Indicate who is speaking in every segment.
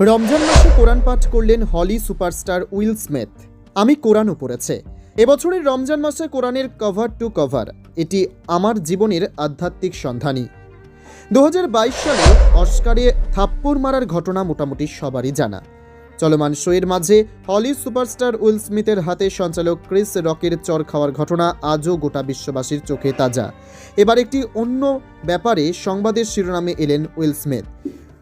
Speaker 1: রমজান মাসে কোরআন পাঠ করলেন হলি সুপারস্টার উইল স্মিথ। আমি কোরআনও পড়েছে। এবছরের রমজান মাসে কোরআনের কভার টু কভার এটি আমার জীবনের আধ্যাত্মিক সন্ধানী। দু বাইশ সালে অস্কারে থাপ্পড় মারার ঘটনা মোটামুটি সবারই জানা। চলমান শোয়ের মাঝে হলি সুপারস্টার উইল স্মিথের হাতে সঞ্চালক ক্রিস রকের চর খাওয়ার ঘটনা আজও গোটা বিশ্ববাসীর চোখে তাজা। এবার একটি অন্য ব্যাপারে সংবাদের শিরোনামে এলেন উইল স্মিথ।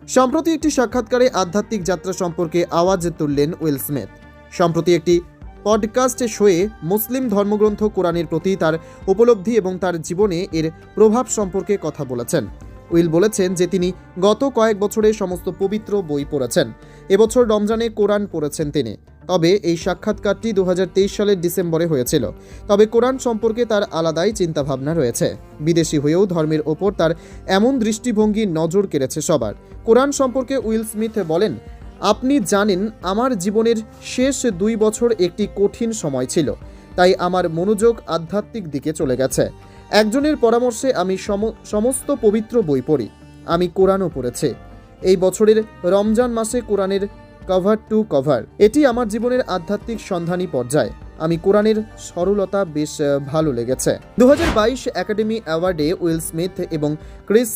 Speaker 1: সম্প্রতি একটি সাক্ষাৎকারে আধ্যাত্মিক যাত্রা সম্পর্কে আওয়াজ তুললেন উইল স্মিথ। সম্প্রতি একটি পডকাস্ট শোয়ে মুসলিম ধর্মগ্রন্থ কোরআনের প্রতি তার উপলব্ধি এবং তার জীবনে এর প্রভাব সম্পর্কে কথা বলেছেন। উইল বলেছেন যে তিনি গত কয়েক বছরে সমস্ত পবিত্র বই পড়েছেন। এবছর রমজানে কোরআন পড়েছেন তিনি। তবে এই সাক্ষাৎকারটি দুহাজার তেইশ সালের ডিসেম্বরে হয়েছিল। তবে কোরআন সম্পর্কে তার আলাদাই চিন্তাভাবনা রয়েছে। বিদেশি হয়েও ধর্মের ওপর তার এমন দৃষ্টিভঙ্গি নজর কেড়েছে সবার। কোরআন সম্পর্কে উইল স্মিথ বলেন, আপনি জানেন, আমার জীবনের শেষ দুই বছর একটি কঠিন সময় ছিল। তাই আমার মনোযোগ আধ্যাত্মিক দিকে চলে গেছে। একজনের পরামর্শে আমি সম- সমস্ত পবিত্র বই পড়ি। আমি কোরআনও পড়েছি। এই বছরের রমজান মাসে কোরআনের কভার টু কভার এটি আমার জীবনের আধ্যাত্মিক সন্ধানী পর্যায়। আমি কোরআনের সরলতা বেশ ভালো লেগেছে। দু হাজার বাইশ একাডেমি অ্যাওয়ার্ডে উইল স্মিথ এবং ক্রিস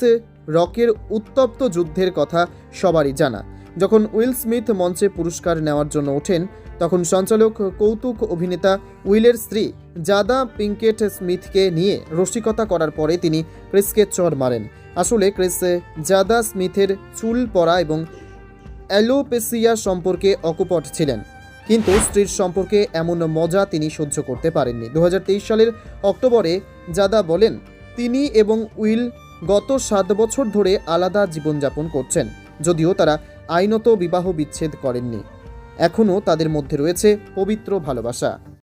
Speaker 1: রকের উত্তপ্ত যুদ্ধের কথা সবারই জানা। যখন উইল স্মিথ মঞ্চে পুরস্কার নেওয়ার জন্য ওঠেন, তখন সঞ্চালক, কৌতুক অভিনেতা উইলের স্ত্রী জাদা পিঙ্কেট স্মিথকে নিয়ে রসিকতা করার পরে তিনি ক্রিসকে চর মারেন। আসলে ক্রিস জাদা স্মিথের চুল পরা এবং অ্যালোপেসিয়া সম্পর্কে অকপট ছিলেন, কিন্তু স্ত্রীর সম্পর্কে এমন মজা তিনি সহ্য করতে পারেননি। দু হাজার তেইশ সালের অক্টোবরে জাদা বলেন, তিনি এবং উইল গত সাত বছর ধরে আলাদা জীবনযাপন করছেন, যদিও তারা আইনত বিবাহ বিচ্ছেদ করেননি। এখনও তাদের মধ্যে রয়েছে পবিত্র ভালোবাসা।